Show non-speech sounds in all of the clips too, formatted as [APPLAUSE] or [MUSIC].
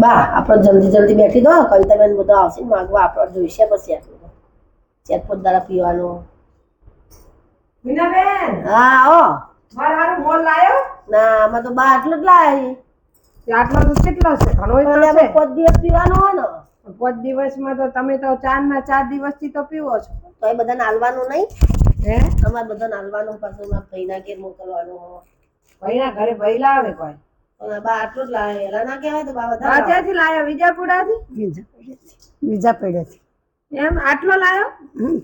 બા આપણે જલ્દી જલ્દી બેઠી દો કવિતાબેન બધો આવશે ને માગવા આપણે જોઈશે પછી આટલું ચેક પોત દાડા પીવાનો. મીનાબેન! હા આવો. મારે હારું મોલ લાયો? ના આમાં તો બા આટલું જ લાય આટલો તો કેટલો છે? ઘણો તો છે. પાંચ દિવસ પીવાનો હોય ને. પાંચ દિવસમાં તો તમે તો ચાર ના ચાર દિવસથી તો પીવો છો. તો એ બધાને હાલવાનું નહીં. હે? અમારે બધાને હાલવાનું પાછું ભાઈના ઘેર મોકલવાનું. ભાઈના ઘરે ભાઈ લાવે કોઈ? આટલું જ લાવે. એલા ના કહેવાય તો બા આ ક્યાંથી લાયો? વિજાપુરાથી? બીજા પેઢેથી એમ? આટલો લાયો?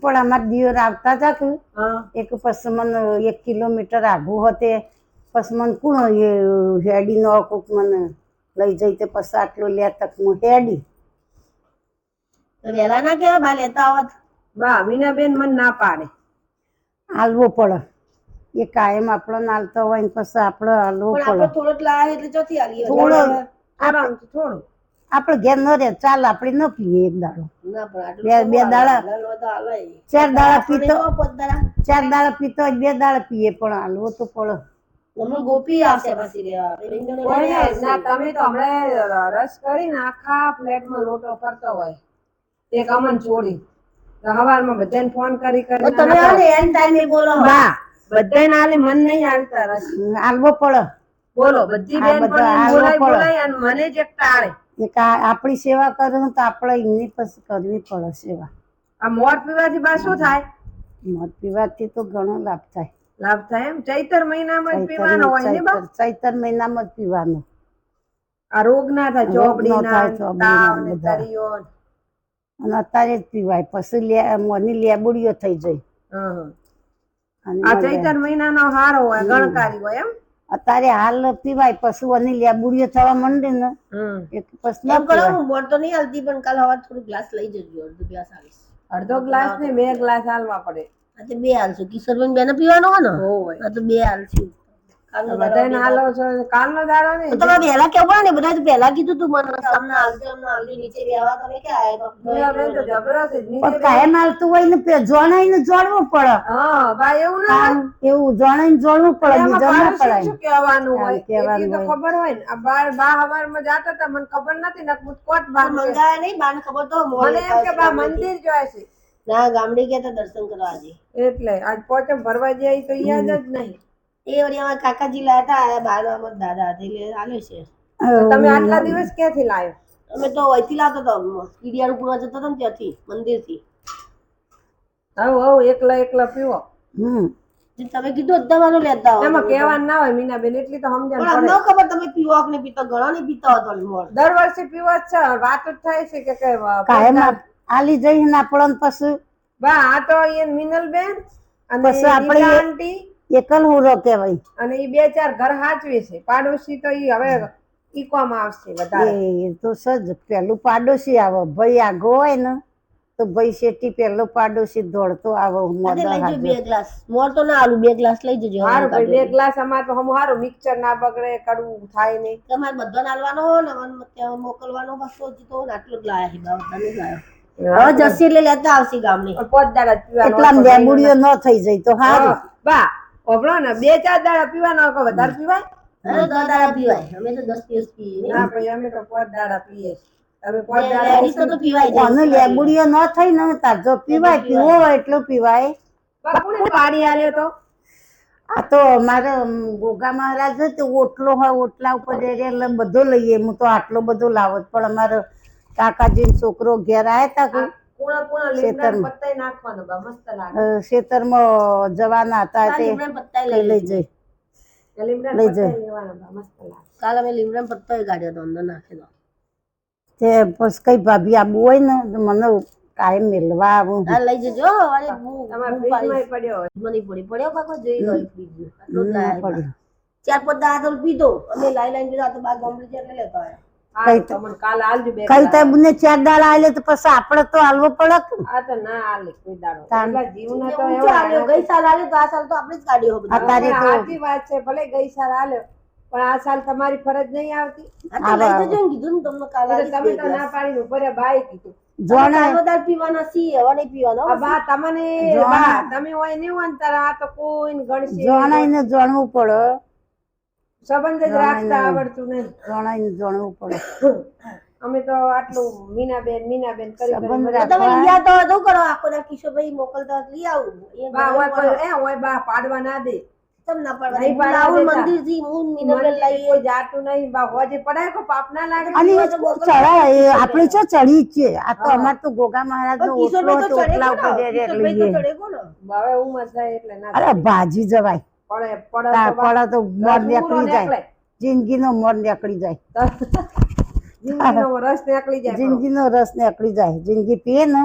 પણ અમારા દિયોર આવતા હતા. કે હા. એક પછી મને એક કિલોમીટર આઘું હતે. પછી મને કોણ એ હેડીનો કોક મને લઈ જઈ તે પછી આટલો લે તક હું હેડી. વેલા ના કેવા બા લેતા આવત. બા મીનાબેન મને ના પાડે. હાલવો પડે. એ કાયમ આપણો નાલતો હોય ને પછી આપણે હાલવું પડે. થોડો લાવે એટલે ચોથી હાલીએ. થોડો. આરામથી થોડું. આપણે ઘેર ન રે ચાલ આપણે ન પીએ એક દાડો. ના પણ આટલું બે- તો બે હાલે. દાડા. તો ચાર દાડા પીતો? ચાર દાડા પીતો બે દાડા પીએ પણ હાલવો તો પડે. ગોપી આવશે પછી. ના તમે તો હમણાં રસ કરીને આખા પ્લેટમાં લોટો ફરતો હોય. એક અમન છોડી સવારમાં હવારમાં બધાને ફોન કરી કરી તમે એન ટાઈમે બોલો. બા બધાને આલે મન નહીં હાલતા રસ હાલવો પડે. બોલો બધી બેન બોલાય બોલાય અને મને જ એક ટાળે આપણી સેવા કરવું તો આપણે એમની પછી કરવી પડે સેવા. આ મોર પીવાથી બા શું થાય? મોર પીવાથી તો ઘણો લાભ થાય. લાભ થાય એમ? ચૈતર મહિનામાં જ પીવાનો હોય ને બા? ચૈતર- મહિનામાં જ પીવાનું. આ રોગ ના થાય ચોપડી ના તાવ ને તરીઓ અને અત્યારે જ પીવાય. પછી લે મોની લેબુડીઓ થઈ જાય. હં. અને આ મળે. ચૈતર મહિનાનો હારો હોય ગણકારી હોય એમ? અત્યારે હાલ પીવાય પછી ઓની લેબુડીઓ થવા માંડે ને. એક પછી એમ ના કરો પીવાય હું બોર તો નહીં હાલતી પણ કાલ હવાર થોડું ગ્લાસ લઈ જજો અડધો ગ્લાસ આવીશ. અડધો ગ્લાસ ને બે ગ્લાસ હાલવા પડે. આ તો બે હાલશું કિશોરબેન બેને પીવાનો હોય ને? આ તો બે હાલશું કાલનો દાડો બધાને હાલો છો કાલનો દાડો ને તમે વહેલા કેવું પડે ને? બધા પહેલા કીધું તું મને. કે અમને અમને હાલજો નીચે બેહવા તમે કે આયા તો. મીરાબેન તો નીચે કાયમ હાલતું હોય ને પે- જોણાઈને જોડવું પડે. હા બા એવું ના આમ એવું જોણાઈને જોડવું પડે એમાં બીજા ના શું કહેવાનું હોય? કહેવાનું તો ખબર હોય ને. આ બાર બા હવારમાં જાતા હતા મને ખબર નથી ને હું કોટ બાર મંગાયા નહીં બાને ખબર તો મને એમ કે બા મંદિર જોયા છે. ના ગામડે ગયા તા દર્શન કરવા આજે. એટલે આજ પોચમ ભરવા જાય તો યાદ જ નહીં. એ વળી અમારા કાકાજી લાયા હતા આયા બાર અમારા દાદા હતા એટલે આલ્યો છે. તમે આટલા દિવસ ક્યાંથી લાવ્યો અમે તો અહીંથી લાવતો હતો કીડિયાળું પૂરા જતો હતો ને ત્યાંથી મંદિરથી. આવું આવું એકલા એકલા પીવો. હમ. જે તમે કીધું અદ્દાવાનું લેતા હોય એમાં કહેવાનું ના હોય મીનાબેન એટલી તો સમજણ ન ખબર તમે પીવો કે પીતો ઘણો ને પીતો હતો મોર દર વર્ષે પીવો જ છે વાત જ થાય છે કે કઈ કાયમ આલી જઈને આપણને પછી બા આ તો એ મિનલબેન અને પછી આપણે રીટા એ- કલહુરો કહેવાય. અને એ બે ચાર ઘર હાચવે છે. પાડોશી તો ઈ હવે ઈકોમાં આવશે વધારે. એ તો સજ પેલું પાડોશી આવે. ભાઈ આગો હોય ને તો ભાઈ શેઠી પેલો પાડોશી દોડતો આવો જજો હાજર. બે ગ્લાસ. મોર તો ના આલું બે ગ્લાસ લઈ જજો હારું ભાઈ બે ગ્લાસ અમાર તો હમ હારું મિક્સર ના બગડે કડવું થાય નહીં. તમારે બધો નાલવાનો ને મોકલવાનો બસ તો આટલું જ લાયા છે બા બધાને જ લાયા હવે જસી એટલે લેતા આવશે ગામની. પોત દાડા એટલા હતો. લેબુડીઓ ન થઈ જાય તો હારું. હા, બા ઓભળો ને બે ચાર દાડા પીવાનો કે વધારે પીવાય? હવે દસ દાડા પીવાય. અમે તો દસ દિવસ પીએ. ના ભાઈ અમે તો પોત દાડા પીએ. અમે પોત દાડા તો તો પીવાય જાય લેબુડીઓ ન થઈ ને તાર જો પીવાય પીવો હોય એટલું પીવાય. બા, કોને પાડી આલ્યો તો? આ તો મારે ગોગા મહારાજ છે ઓટલો હોય ઓટલા ઉપર એટલે બધો લઈએ. હું તો આટલો બધો લાવો પણ અમારો કાકાજી છોકરો ઘેર આવ્યા હતા કે પૂણા પૂણા લીમડા પત્તાય નાખવાનો બા મસ્ત લાગે ખેતરમાં જવાના હતા તે લીમડા લઈ જઈ. લઈ પત્તાય લેવાના બા મસ્ત લાગે કાલ અમે લીમડા પત્તા કાઢ્યો હતો અંદર નાખી દો. તે બસ કઈ ભાભી આબુ હોય ને મને કાયમ મેળવા આવું. હા લઈ જજો. અરે તમારા. ફ્રીજમાં પડ્યો. મને પડી પડ્યો કાકો જોઈ ફ્રીજ. ચાર પાંચ પીધો. અમે લાઈ લાઈન પીધો આ તો બાર ગોમડી એટલે લેતો આવ્યા. હા, તો મને કાલે આલજો બે કઈ તો બુને ચાર દાડા આલે તો પછી આપણે તો હાલવો પડે આ તો ના આલે કોઈ દાડો. તાન. જીવના તો ઊંચો એવા ગઈ સાલ આવ્યો તો આ સાલ તો આપણે જ કાઢ્યો બધા. અત્યારે તો સાચી વાત છે ભલે ગઈ સાલ આલ્યો પણ આ સાલ તમારી ફરજ નહીં આવતી. આ તો લઈ જજો ને કીધું ને તમને કાલ તમે તો ના ઉપર બાય કીધું. જોણા પીવાના છીએ હવે નહીં પીવાનો બા તમને બા તમે હોય નહીં હોય ને તારે આ તો કોઈ ગણશે જોણાઈને જાણવું પડે. સંબંધ જ રાખતા આવડતું નહીં. જોણાઈને જણવું પડે. [COUGHS] અમે તો આટલું મીનાબેન મીનાબેન કરી સંબંધ તમે લઈ તો શું કરો આખો દા કિશોરભાઈ મોકલતા લઈ આવું. બા હોય કોઈ એ હોય બા પાડવા ના દે. તમ પડવા? નહીં હું પાડવા લાવું દેતા. મંદિરથી હું મીનાબેન મંદિરે કોઈ જાતું નહીં. બા હોજે પડાય કોઈ પાપ ના લાગે. અને આપણે તો ચડી છે આ તો હા. અમાર તો ગોગા મહારાજ નો તો ચડે એટલે? હવે એટલે ના અરે ભાજી જવાય. પડે પડે પડે તો મોર રસ નીકળી જાય. જિંદગીનો મોર નીકળી જાય. [LAUGHS] જિંદગીનો રસ નીકળી જાય જિંદગીનો રસ નીકળી જાય. જિંદગી પીએ ને.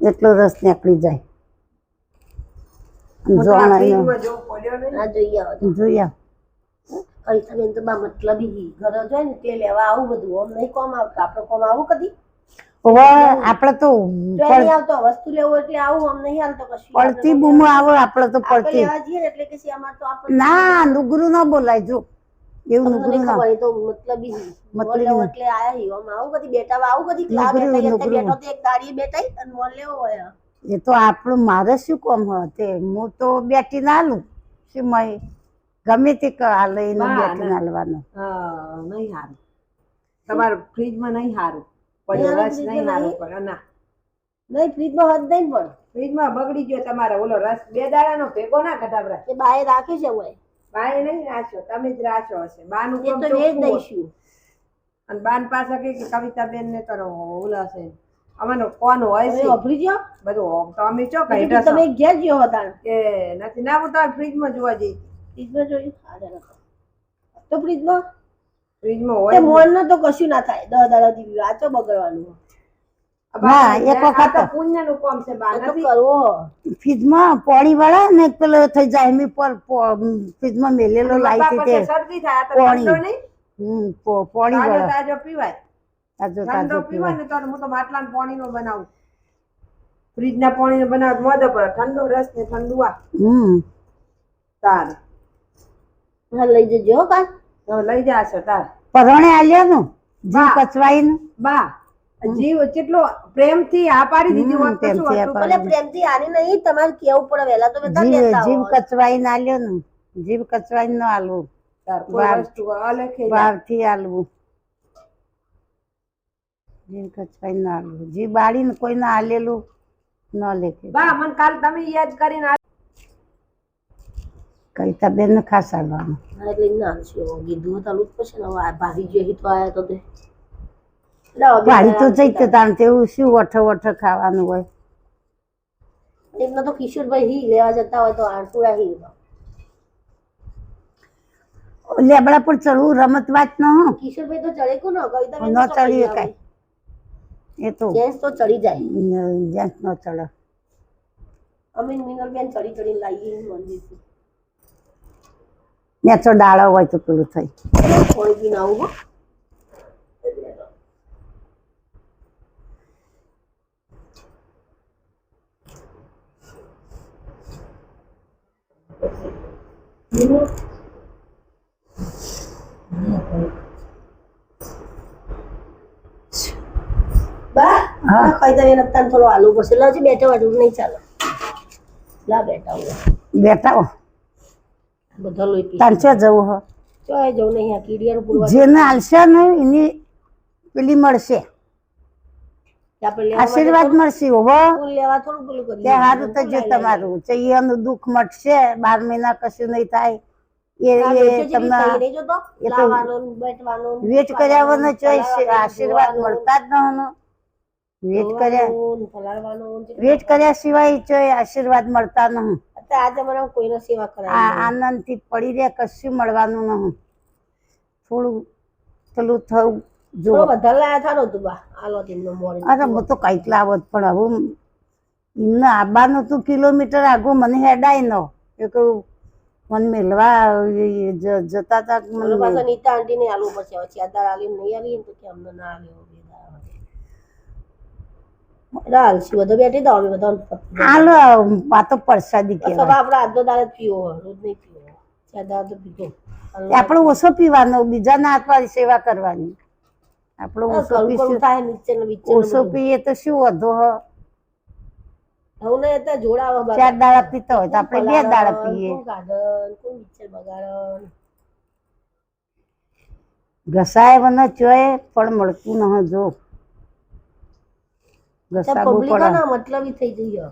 એટલો રસ નીકળી જાય. જોઈએ તો. બા મતલબી ઘર જ હોય ને તે લેવા આવું બધું. આમ નહીં કોમ આવતું. આપણે કોમ આવું કદી? આપણે તો આવતો વસ્તુ લેવું એટલે આવું આમ નહીં હાલતો કશું. પડતી બૂમો આવે આપણે તો પડતી. લેવા જઈએ ને એટલે કે અમાર તો ના નુગરું ના બોલાય જો. એવું નુગરું ના ખબર એ તો મતલબી મતલબી એટલે આયા હી. આમ આવું કદી બેઠા આવું કદી ક્યાં નગરું, બેઠા એટલે નગરું. બેઠો તો એક દાડીએ બેઠાઈ અને મોલ લેવો હોય. એ તો આપણું મારે શું કોમ હતે હું તો બેઠી ના લઉં શું મય ગમે તે હાલે એને બેઠી ના. ના લેવાનું હા, નહીં હારું. તમારે ફ્રીજમાં નહીં હારું. રસ ફ્રીજમાં નહીં હારું નહીં? ના નહીં ફ્રીજમાં હદ નહીં પણ. ફ્રીજમાં બગડી ગયો તમારે ઓલો રસ. બે દાડાનો ભેગો ના કઢાવરા એ બાએ રાખે છે હોય બાએ નહીં રાખ્યો તમે જ રાખ્યો હશે. બાનું કામ તો એ દઈશું. અને બાન પાસે કે કવિતાબેન ને તો ઓલા છે. અમારો કોણ હોય છે? વાપરી ગયો? બધું તો અમે ચો કઈ તમે ઘેર ગયો હતા કે નથી. ના હું તો ફ્રીજમાં જોવા જઈ ફ્રીજમાં જોયું. તો ફ્રીજમાં? ફ્રીજમાં હોય મોન નો. તો કશું ના થાય. દસ દાડા દીવી વાંચો બગડવાનું ના, એક વખત- પુણ્યનું કામ છે કરવો. ફ્રીજમાં પોણી વાળા ને પેલો થઈ જાય એમની પર ફ્રીજમાં મેલેલો લાવી બાપા હતી પછી તે શરદી થાય પોણી. હમ, પોણી તાજો વાળા. તાજો પીવાય. તાજો તાજો પીવાય. ને તો હું તો માટલા પાણી નો બનાવું. ફ્રીજ ના પાણી નો બનાવ મોદો પર ઠંડો રસ ને ઠંડુ આ. હમ. તાર. હા લઈ જજો હો હવે લઈ જાશો તાર. પરણે આલ્યા નું? જીવ કચવાઈ નું બા જીવ કેટલો પ્રેમથી આ પાડી દીધી હોત તો શું હતું? ભલે પ્રેમથી આની નહીં તમારે કેવું પડે વેલા તો બધા લેતા જીવ કચવાઈ ના આલ્યો નું? જીવ કચવાઈ ન આલવું. તાર કોઈ. વસ્તુ અલેખે જાય. ભાવથી આલવું. જીવ કચવાઈ ન આલવું. જીવ બાળીને કોઈ ના આલેલું ન લેખે બા મને કાલ તમે યાદ કરીને આ- કવિતા બેન ને ખાસ આલવાનું એટલે ના હાલશું. કીધું તો જ પડશે ને હવે આ ભારી જોઈએ તો આયા તો તે. વાળી તો જઈ તાણ તેવું શું વઠ વઠ ખાવાનું હોય. એમના તો કિશોરભાઈ હી લેવા જતા હોય તો આણપુરા હી લેબડા પર ચડવું રમત વાત ન હો. કિશોરભાઈ તો ચડે કો કોનો કવિતા ન ચડી કાઈ. એ તો જેન્ટ્સ તો ચડી જાય. જેન્ટ્સ ન ચડે. અમે મિનર બેન ચડી ચડી લાવીએ મંદિર નેચો ડાળો હોય તો પેલું થઈ. બેઠા વાળું નહીં ચાલે. લા બેઠા બેઠા હો. બધા લોહી પી તાન છે જવું હો. ચોય જવું નહીં આ કીડિયાનું પૂરવા જેને આલશે ને એની પેલી મળશે. આપણે લેવા માટે આશીર્વાદ મળશે હોવો સારું તો તમારું. ચૈયાનું દુઃખ મટશે બાર મહિના કશું નહીં થાય. એ તમને વેટ કર્યા વગર ચોઈસ આશીર્વાદ મળતા જ ન વેટ કર્યા. વેટ કર્યા સિવાય ચોય આશીર્વાદ મળતા નહીં અત્યારે આજે મને કોઈનો સેવા કરાવી આનંદથી પડી રહે કશું મળવાનું નહીં થોડું પેલું થવું જો વધારે લાયા થાનો તું બા આલો તેમનો મોરે અરે હું તો કંઈક લાવત પણ હવે એમને આવવાનું તું કિલોમીટર આગું મને હેડાય ન. એ કહું મને મેલવા જતા તા મને પાછા નીતા આંટી ને આલવું પડશે. ચાર દાળ આલી નહીં આલી તો કે અમને ના એટલે આલસી બધા બેઠી દો અમે બધા હાલો આ તો પ્રસાદી સભા આપણે આજનો દાળ પીવો રોજ નહીં પીવો ચાર તો પીધો. આપણે ઓછો પીવાનો બીજાના હાથમાં સેવા કરવાની. આપણે ઓછો કરું કરું પીશું. થાય નીચે નીચે ઓછો પીએ તો શું વધુ હ? હું ને જોડાવા ચાર દાડા પીતા હોય તો આપણે બે દાડા પીએ. ગાર્ડન, કોણ મિક્સર બગાડન. ઘસાય મને ચોય પણ મળતું ન જો. પબ્લિક પડે. ના મતલબી થઈ જઈએ